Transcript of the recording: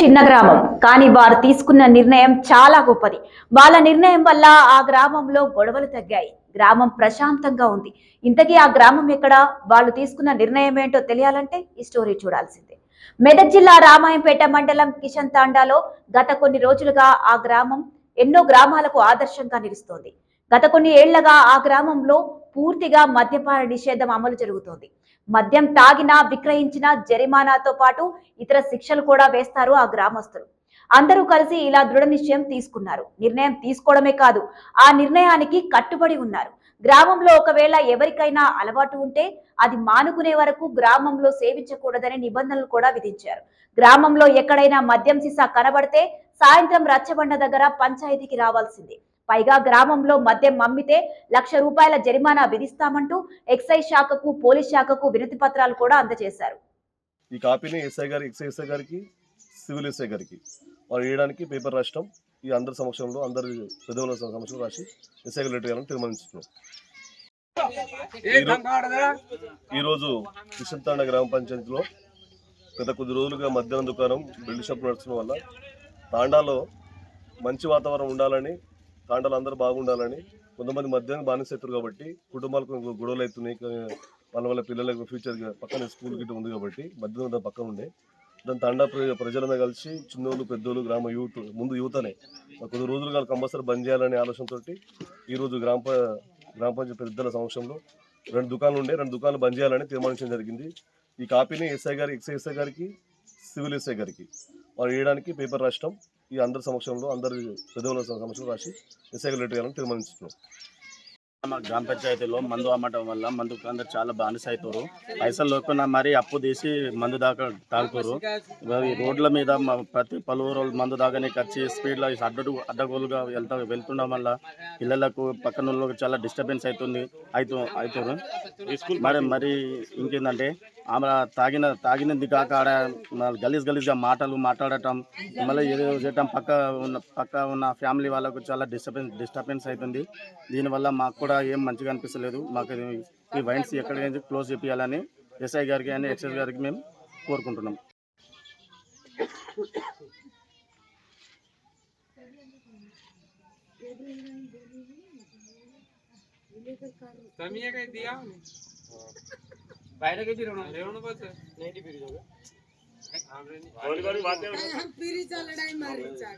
చిన్న గ్రామం. కానీ వారు తీసుకున్న నిర్ణయం చాలా గొప్పది. వాళ్ళ నిర్ణయం వల్ల ఆ గ్రామంలో గొడవలు తగ్గాయి. గ్రామం ప్రశాంతంగా ఉంది. ఇంతకీ ఆ గ్రామం ఎక్కడ? వాళ్ళు తీసుకున్న నిర్ణయం ఏంటో తెలియాలంటే ఈ స్టోరీ చూడాల్సిందే. మెదక్ జిల్లా రామాయంపేట మండలం కిషన్ తాండాలో గత కొన్ని రోజులుగా ఆ గ్రామం ఎన్నో గ్రామాలకు ఆదర్శంగా నిలుస్తోంది. గత కొన్ని ఏళ్ళగా ఆ గ్రామంలో పూర్తిగా మద్యపాన నిషేధం అమలు జరుగుతోంది. మద్యం తాగినా విక్రయించినా జరిమానాతో పాటు ఇతర శిక్షలు కూడా వేస్తారు ఆ గ్రామస్తులు. అందరూ కలిసి ఇలా దృఢ నిశ్చయం తీసుకున్నారు. నిర్ణయం తీసుకోవడమే కాదు ఆ నిర్ణయానికి కట్టుబడి ఉన్నారు. గ్రామంలో ఒకవేళ ఎవరికైనా అలవాటు ఉంటే అది మానుకునే వరకు గ్రామంలో సేవించకూడదనే నిబంధనలు కూడా విధించారు. గ్రామంలో ఎక్కడైనా మద్యం సీసా కనబడితే సాయంత్రం రచ్చబండ దగ్గర పంచాయతీకి రావాల్సిందే. పైగా గ్రామంలో మద్యం అమ్మితే లక్ష రూపాయల జరిమానా విధిస్తామంటూ ఎక్సైజ్ శాఖకు పోలీస్ శాఖకు వినతి పత్రాలు కూడా అందజేశారు. ఈ కాపీని ఎస్ఐ గారి ఎక్సై ఎస్ఐ గారికి సివిల్ ఎస్ఐ గారికి వాళ్ళు వేయడానికి పేపర్ రాష్ట్రం ఈ అందరి సమక్షంలో అందరి పెద్దల సమక్షంలో రాసి ఎస్ఐ గారు లెటర్ చేయాలని తీర్మానించుతున్నాం ఈరోజు కిషన్తాండ గ్రామ పంచాయతీలో గత కొద్ది రోజులుగా మధ్యాహ్నం దుకాణం బిల్డ్ షాప్ నడుచడం వల్ల తాండాలో మంచి వాతావరణం ఉండాలని తాండాలు అందరూ బాగుండాలని కొంతమంది మధ్యాహ్నం బానిసెత్తారు కాబట్టి కుటుంబాలకు గొడవలు అవుతున్నాయి. వాళ్ళ వాళ్ళ పిల్లలకు ఫ్యూచర్ పక్కన స్కూల్ గిట్ట ఉంది కాబట్టి మధ్యాహ్నం పక్కన ఉండే. దాని తండా ప్రజలందరూ కలిసి చిన్నోళ్ళు పెద్దోళ్ళు గ్రామ యూత్ ముందు యువతనే కొద్ది రోజులు కాదు కంపల్సరీ బంద్ చేయాలనే ఆలోచనతో ఈరోజు గ్రామ గ్రామ పంచాయతీ పెద్దల సమక్షంలో రెండు దుకాణాలు ఉండే. రెండు దుకాణాలు బంద్ చేయాలని తీర్మానించడం జరిగింది. ఈ కాపీని ఎస్ఐ గారి ఎక్సై ఎస్ఐ గారికి సివిల్ ఎస్ఐ గారికి. వాళ్ళు వేయడానికి పేపర్ రాష్ట్రం ఈ అందరి సమక్షంలో అందరి పెద్దల సమక్షంలో రాసి ఎస్ఐ గారు లెటర్ చేయాలని మా గ్రామ పంచాయతీలో మందు అమ్మటం వల్ల మందుకు అందరు చాలా బానిస అవుతారు పైసలు లేకుండా మరి అప్పు తీసి మందు దాకా తాగుతారు. ఈ రోడ్ల మీద ప్రతి పలువురు మందు దాకానికి వచ్చి స్పీడ్లో అడ్డు అడ్డగోలుగా వెళ్తా వెళ్తుండడం వల్ల పిల్లలకు పక్కన వాళ్ళకి చాలా డిస్టర్బెన్స్ అవుతుంది అవుతూ అవుతారు మరి మరి ఇంకేందంటే ఆమె తాగిన తాగినది కాక ఆడ గలీజ్ గలీజ్గా మాటలు మాట్లాడటం మళ్ళీ ఏదో చేయటం పక్క ఉన్న పక్క ఉన్న ఫ్యామిలీ వాళ్ళకు చాలా డిస్టర్బెన్స్ డిస్టర్బెన్స్ అవుతుంది. దీనివల్ల మాకు కూడా ఏం మంచిగా అనిపిస్తలేదు. మాకు ఈ వైన్స్ ఎక్కడికైనా క్లోజ్ చేయాలని ఎస్ఐ గారికి అని ఎక్సైజ్ గారికి మేము కోరుకుంటున్నాం. पिरी चालडाय मारी चाक